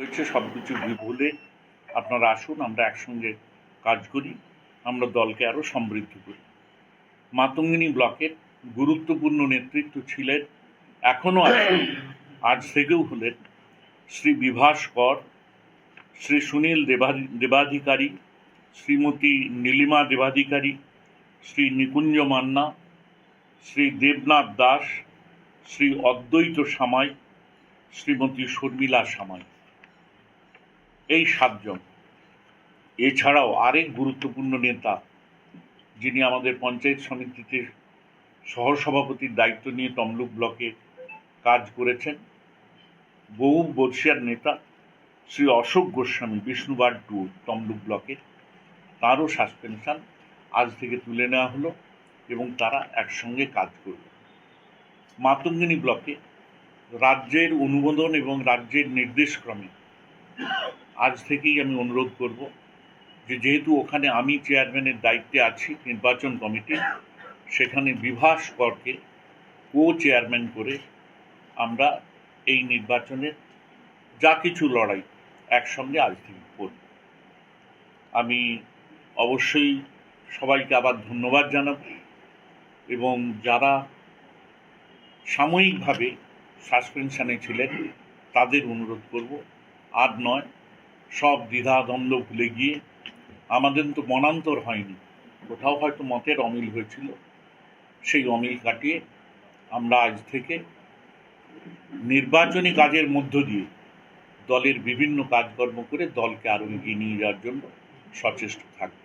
হয়েছে, সব কিছু ভুলে আপনারা আসুন, আমরা একসঙ্গে কাজ করি, আমরা দলকে আরও সমৃদ্ধ করি। মাতঙ্গিনী ব্লকের গুরুত্বপূর্ণ নেতৃত্ব ছিলেন এখনও আছেন, আজ থেকেও হলেন শ্রী বিভাস কর, শ্রী সুনীল দেবা দেবাধিকারী, শ্রীমতী নীলিমা দেবাধিকারী, শ্রী নিকুঞ্জ মান্না, শ্রী দেবনাথ দাস, শ্রী অদ্বৈত সামাই, শ্রীমতী শর্মিলা সামাই। এই সাতজন। এছাড়াও আরেক গুরুত্বপূর্ণ নেতা, যিনি আমাদের পঞ্চায়েত সমিতিতে সহসভাপতির দায়িত্ব নিয়ে তমলুক ব্লকে কাজ করেছেন বহু বর্ষিয়ার নেতা শ্রী অশোক গোস্বামী বিষ্ণুবার টু তমলুক ব্লকের তারও সাসপেনশন আজ থেকে তুলে নেওয়া হলো এবং তারা একসঙ্গে কাজ করল মাতঙ্গিনী ব্লকে রাজ্যের অনুমোদন এবং রাজ্যের নির্দেশক্রমে আজ থেকেই আমি অনুরোধ করব যে যেহেতু ওখানে আমি চেয়ারম্যানের দায়িত্বে আছি, নির্বাচন কমিটি, সেখানে বিভাস করকে কো চেয়ারম্যান করে আমরা এই নির্বাচনের যা কিছু লড়াই একসঙ্গে আজ থেকে করব। আমি অবশ্যই সবাইকে আবার ধন্যবাদ জানাব এবং যারা সাময়িকভাবে সাসপেনশানে ছিলেন তাদের অনুরোধ করব। আর নয় সব দ্বিধাদ্বন্দ্ব ভুলে গিয়ে। আমাদের তো মনান্তর হয়নি। কোথাও হয়তো মতের অমিল হয়েছিল। সেই অমিল কাটিয়ে আমরা আজ থেকে নির্বাচনী কাজের মধ্য দিয়ে দলের বিভিন্ন কাজকর্ম করে দলকে আরও এগিয়ে নিয়ে যাওয়ার জন্য সচেষ্ট থাকব।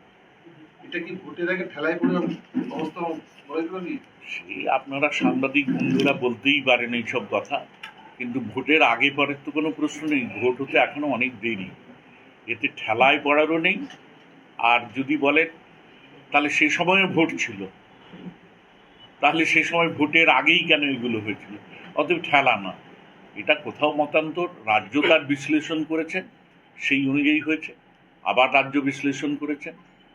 এটা কি ভোটের আগে ঠেলায় পড়ে অবস্থা বলে দিল কি? সে আপনারা সাংবাদিক বন্ধুরা বলতেই পারেন এইসব কথা কিন্তু ভোটের আগে পরের তো কোনো প্রশ্ন নেই। ভোট হতে এখনও অনেক দেরি। এতে ঠেলায় পড়ারও নেই। আর যদি বলেন, তাহলে সে সময়ে ভোট ছিল। তাহলে সে সময় ভোটের আগেই কেন এগুলো হয়েছিল? অতএব ঠেলা না এটা কোথাও মতান্তর, রাজ্য তার বিশ্লেষণ করেছেন সেই অনুযায়ী হয়েছে। আবার রাজ্য বিশ্লেষণ করেছেন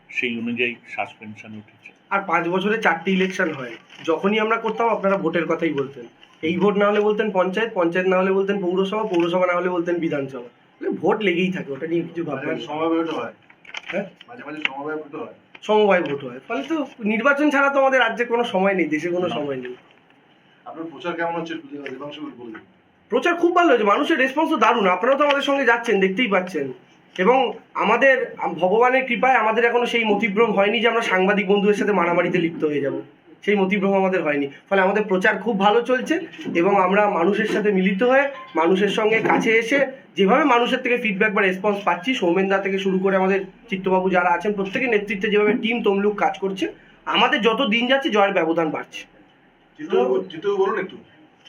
সেই অনুযায়ী সাসপেনশন উঠেছে। আর পাঁচ বছরে চারটি ইলেকশন হয়। যখনই আমরা করতাম, আপনারা ভোটের কথাই বলতেন। এই ভোট না হলে বলতেন পঞ্চায়েত পঞ্চায়েত না হলে বলতেন পৌরসভা পৌরসভা না হলে বলতেন বিধানসভা। ভোট লেগেই থাকে ওটা নিয়ে কিছু মাঝে ভাববেন সমবায় ভোট হয়। হ্যাঁ? মাঝে মাঝে সমবায় ভোট হয়। সমবায় ভোট হয়। ফলে তো নির্বাচন ছাড়া তো আমাদের রাজ্যে কোনো সময় নেই দেশে কোনো সময় নেই। আপনার প্রচার কেমন হচ্ছে প্রচার খুব ভালো হয়েছে মানুষের রেসপন্স তো দারুণ। আপনারা তো আমাদের সঙ্গে যাচ্ছেন দেখতেই পাচ্ছেন। এবং আমাদের ভগবানের কৃপায় আমাদের এখনও সেই মতিভ্রম হয়নি যে আমরা সাংবাদিক বন্ধুদের সাথে মারামারিতে লিপ্ত হয়ে যাব। সেই মতিভ্রম আমাদের হয়নি। ফলে আমাদের প্রচার খুব ভালো চলছে এবং আমরা মানুষের সাথে মিলিত হয়ে মানুষের সঙ্গে কাছে এসে যেভাবে মানুষের থেকে ফিডব্যাক বা রেসপন্স পাচ্ছি সৌমেনদা থেকে শুরু করে আমাদের চিত্তবাবু যারা আছেন, প্রত্যেকের নেতৃত্বে যেভাবে টিম তমলুক কাজ করছে, আমাদের যত দিন যাচ্ছে জয়ের ব্যবধান বাড়ছে। একটু।